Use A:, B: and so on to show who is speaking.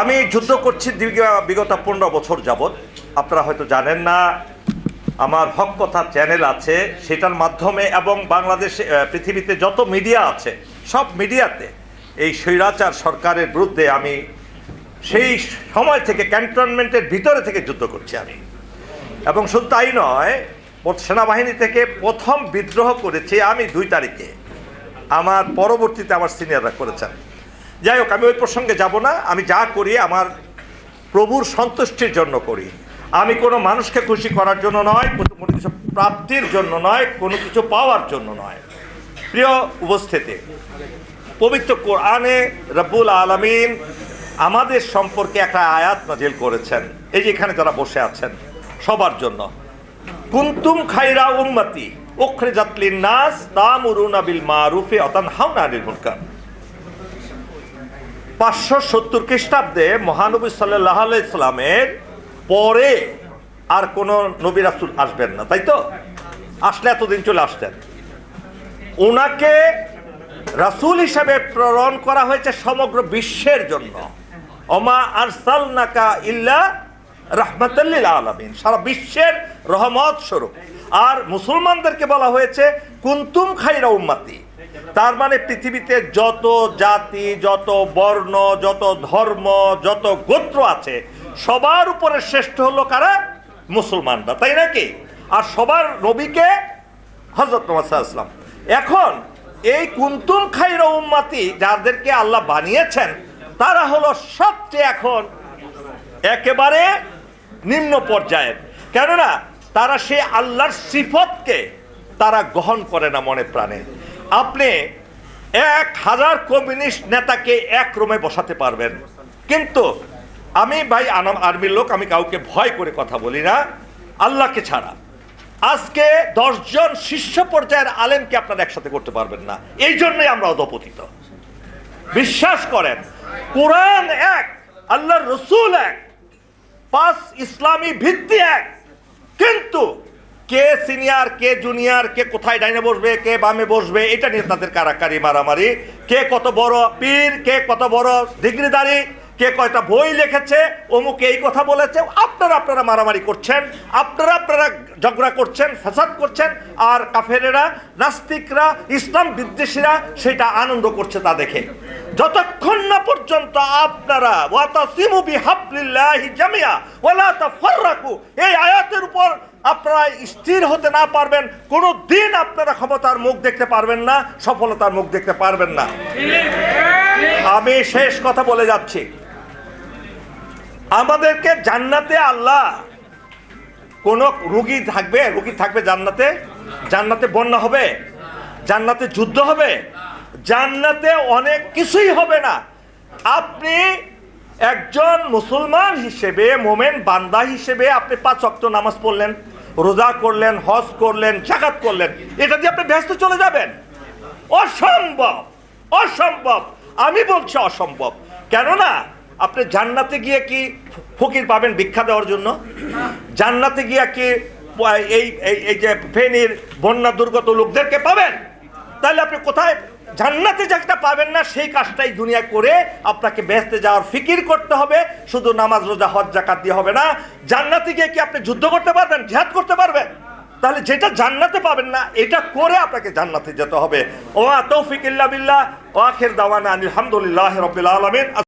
A: আমি যুদ্ধ করছি বিগত পনেরো বছর যাবৎ। আপনারা হয়তো জানেন না, আমার হক কথা চ্যানেল আছে, সেটার মাধ্যমে এবং বাংলাদেশে পৃথিবীতে যত মিডিয়া আছে, সব মিডিয়াতে এই স্বৈরাচার সরকারের বিরুদ্ধে আমি সেই সময় থেকে ক্যান্টনমেন্টের ভিতরে থেকে যুদ্ধ করছি আমি। এবং শুধু তাই নয় সেনাবাহিনী থেকে প্রথম বিদ্রোহ করেছি আমি দুই তারিখে। আমার পরবর্তীতে আমার সিনিয়ররা করেছেন। যাই হোক, আমি ওই প্রসঙ্গে যাব না। আমি যা করি, আমার প্রভুর সন্তুষ্টির জন্য করি। আমি কোনো মানুষকে খুশি করার জন্য নয়, কোনো- কোনো কিছু প্রাপ্তির জন্য নয়, কোনো কিছু পাওয়ার জন্য নয়। প্রিয় উপস্থিতি, পবিত্র কোরআনে রব্বুল আলমিন আমাদের সম্পর্কে একটা আয়াত নাজিল করেছেন। এই যে এখানে যারা বসে আছেন, সবার জন্য। কুন্তুম খাইরা উম্মতি ওখরে জাতলিন নাস তামুরুনা বিল মারুফে অতান আনিল মুনকার। পাঁচশো সত্তর খ্রিস্টাব্দে মহানবী সাল্লাহ ইসলামের পরে আর কোনো নবী রাসুল আসবেন না, তাই তো? আসলে এতদিন চলে আসতেন। ওনাকে রাসূল হিসাবে প্রেরণ করা হয়েছে সমগ্র বিশ্বের জন্য। অমা আরসাল নাকা ইল্লা রহমতাল্লিল আলমিন, সারা বিশ্বের রহমত স্বরূপ। আর মুসলমানদেরকে বলা হয়েছে, কুন্তুম খাইরা উম্মাতি। তার মানে পৃথিবীতে যত জাতি, যত বর্ণ, যত ধর্ম, যত গোত্র আছে, সবার উপরে শ্রেষ্ঠ হলো কারা? মুসলমানরা, তাই নাকি? আর সবার নবীকে হজরত মোহাম্মদ এখন এই কুন্তুম খাইরা উম্মাতি যাদেরকে আল্লাহ বানিয়েছেন, তারা হলো সবচেয়ে এখন একেবারে নিম্ন পর্যায়ের। কেননা তারা সে আল্লাহর সিফতকে তারা গ্রহণ করে না মনে প্রাণে। আপনি এক হাজার কমিউনিস্ট নেতাকে এক রুমে বসাতে পারবেন। কিন্তু আমি ভাই আনাম আর্মির লোক, আমি কাউকে ভয় করে কথা বলি না। আল্লাহকে ছাড়া। আজকে দশজন শীর্ষ পর্যায়ের আলেমকে আপনারা একসাথে করতে পারবেন না। এই জন্যই আমরা অধপতিত। বিশ্বাস করেন, কোরআন এক, আল্লাহর রসুল এক, পাঁচ ইসলামী ভিত্তি এক। কিন্তু কে সিনিয়র, কে জুনিয়র, কে কোথায় ডাইনে বসবে, কে বামে বসবে, এটা নিয়ে তাদের কারাকারি, মারামারি। কে কত বড় পীর, কে কত বড় ডিগ্রিদারি কে কয়টা বই লিখেছে, অমুক এই কথা বলেছে, আপনারা আপনারা মারামারি করছেন, আপনারা আপনারা ঝগড়া করছেন ফ্যাসাদ করছেন, আর কাফেরেরা, নাস্তিকরা, ইসলাম বিদ্বেষীরা সেটা আনন্দ করছে তা দেখে। যতক্ষণ না পর্যন্ত আপনারা, ওয়াতাসিমু বিহাবলিল্লাহি জামিয়া, ওয়ালা তাফাররাকু, এই আয়াতের উপর আপনারা স্থির হতে না পারবেন, কোনো দিন আপনারা ক্ষমতার মুখ দেখতে পারবেন না, সফলতার মুখ দেখতে পারবেন না। আমি শেষ কথা বলে যাচ্ছি। আমাদেরকে জান্নাতে আল্লাহ কোন রুগী থাকবে রুগী থাকবে জান্নাতে? জান্নাতে বন্যা হবে, জান্নাতে যুদ্ধ হবে, জান্নাতে অনেক কিছুই হবে না। আপনি একজন মুসলমান হিসেবে, মোমেন বান্দা হিসেবে আপনি পাঁচ অক্ত নামাজ পড়লেন। রোজা করলেন, হজ করলেন, জাকাত করলেন, এটা দিয়ে আপনি ব্যস্ত চলে যাবেন। অসম্ভব অসম্ভব। আমি বলছি অসম্ভব। কেননা, আপনি জান্নাতে গিয়ে কি ফকির পাবেন ভিক্ষা দেওয়ার জন্য? জান্নাতে গিয়ে কি এই এই যে ফেনীর বন্যা দুর্গত লোকদেরকে পাবেন? তাহলে আপনি কোথায় জান্নাতে যেটা পাবেন না, সেই কাজটাই দুনিয়া করে আপনাকে ব্যস্তে যাওয়ার ফিকির করতে হবে, শুধু নামাজ, রোজা, হজ জাকাত দিয়ে হবে না। জান্নাতে গিয়ে কি আপনি যুদ্ধ করতে পারবেন, জিহাদ করতে পারবেন? তাহলে যেটা জান্নাতে পাবেন না, এটা করে আপনাকে জান্নাতে যেতে হবে। ও তৌফিক ইল্লা বিল্লাহ ও আখির দাওয়ানা আলহামদুলিল্লাহ রবিল আলমিন।